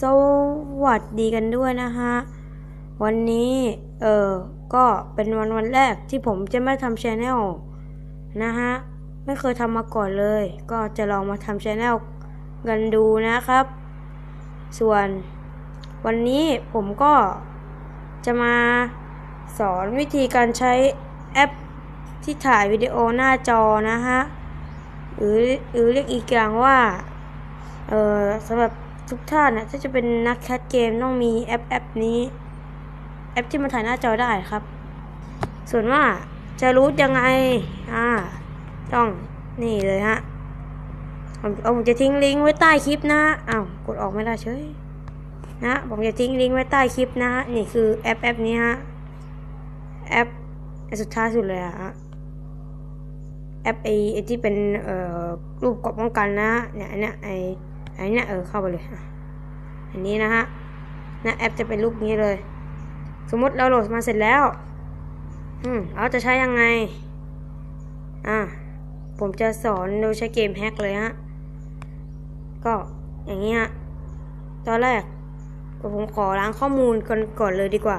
สวัสดีกันด้วยนะฮะ วันนี้ เออก็เป็นวันวันแรกที่ผมจะไม่ทำชแนลนะฮะ ไม่เคยทำมาก่อนเลย ก็จะลองมาทำชแนลกันดูนะครับ ส่วนวันนี้ผมก็จะมาสอนวิธีการใช้แอปที่ถ่ายวิดีโอหน้าจอนะฮะ หรือหรือเรียกอีกอย่างว่า เออสำหรับ ทุกท่านนะถ้าจะเป็นนักแคสเกมต้องมีแอปแอปนี้ แอปที่มันถ่ายหน้าจอได้ครับ ส่วนว่าจะรู้ยังไง อ่า ต้องนี่เลยฮะผมผมจะทิ้งลิงก์ไว้ใต้คลิปนะอ้าวกดออกไม่ได้เฉยนะผมจะทิ้งลิงก์ไว้ใต้คลิปนะนี่คือแอปแอปนี้ฮะแอปสุดท้ายสุดเลยอะฮะแอปไอที่เป็นเอ่อรูปกดป้องกันนะเนี่ยเนี้ยไอ อันนี้ยเออเข้าไปเลยอันนี้นะฮะนะแอปจะเป็นรูปนี้เลย สมมติเราโหลดมาเสร็จแล้ว อืมเราจะใช้ยังไง อ่าผมจะสอนโดยใช้เกมแฮกเลยฮะ ก็อย่างนี้ฮะ ตอนแรกผมขอล้างข้อมูลก่อนก่อนเลยดีกว่า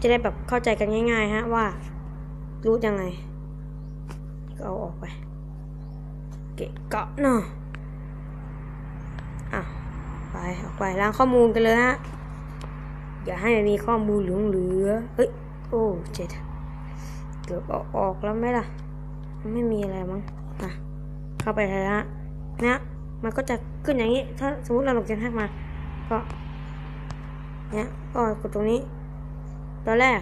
จะได้แบบเข้าใจกันง่ายๆฮะว่า รู้ยังไง ก็เอาออกไป เกะเกาะเนาะ อะไปออกไปล้างข้อมูลกันเลยฮะ อย่าให้มันมีข้อมูลหลงเหลือเฮ้ย โอ้เจ็ดเกือบออกออกแล้วไหมล่ะ ไม่มีอะไรมั้งอะเข้าไปเลยฮะนะมันก็จะขึ้นอย่างนี้ ถ้าสมมติเราลงเกมแฮกมา ก็เนี่ยก็กดตรงนี้ ตอนแรก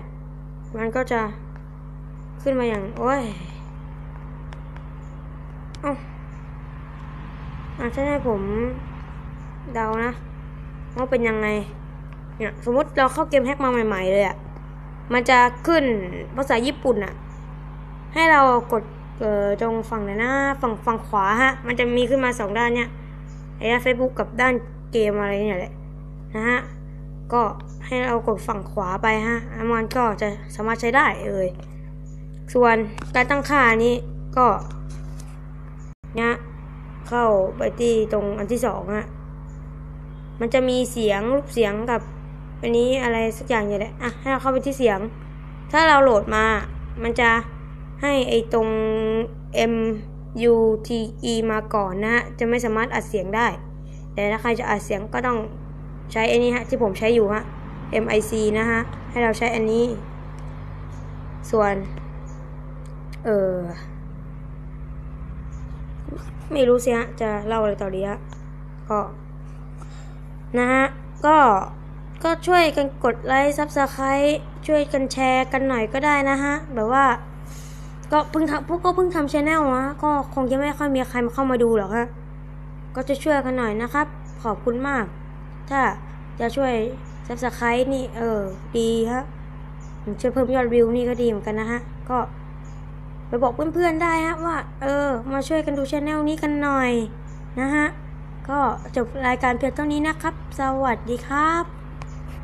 มันก็จะขึ้นมาอย่าง โอ้ย เอ้าอะถ้าให้ผม เดานะว่าเป็นยังไงเนี่ยสมมติเราเข้าเกมแฮกมาใหม่ ๆ เลยอะ่ะมันจะขึ้นภาษาญี่ปุ่นอะ่ะ ให้เรากดเอ่อตรงฝั่งไหนนะฝั่งฝั่งขวาฮะ มันจะมีขึ้นมาสองด้านเนี่ยไอ้ด้านเฟซบุ๊กกับด้านเกมอะไรเนี่ยแหละนะฮะก็ให้เรากดฝั่งขวาไปฮะแล้วมันก็จะสามารถใช้ได้เลยส่วนการตั้งค่านี้ก็เนี่ยเข้าไปที่ตรงอันที่สองฮะ มันจะมีเสียงรูปเสียงกับอันนี้อะไรสักอย่างอย่างแหละอะให้เราเข้าไปที่เสียง ถ้าเราโหลดมา มันจะให้ไอตรง M U T E มาก่อนนะฮะ จะไม่สามารถอัดเสียงได้ แต่ถ้าใครจะอัดเสียงก็ต้องใช้อันนี้ฮะที่ผมใช้อยู่ฮะ M I C นะฮะ ให้เราใช้อันนี้ ส่วน เออไม่รู้สิฮะ จะเล่าอะไรต่อดีฮะก็ นะฮะ ก็ก็ช่วยกันกดไลค์ซับสไครต์ช่วยกันแชร์กันหน่อยก็ได้นะฮะ แบบว่า ก็เพิ่งทำพวกก็เพิ่งทำชแนลนะก็คงจะไม่ค่อยมีใครมาเข้ามาดูหรอกฮะ ก็จะช่วยกันหน่อยนะครับ ขอบคุณมาก ถ้าจะช่วยซับสไครต์นี่ เออ ดีฮะช่วยเพิ่มยอดวิวนี่ก็ดีเหมือนกันนะฮะ ก็ไปบอกเพื่อนๆได้ฮะว่า เออ มาช่วยกันดูชแนลนี้กันหน่อยนะฮะ ก็จบรายการเพียงเท่านี้นะครับ สวัสดีครับ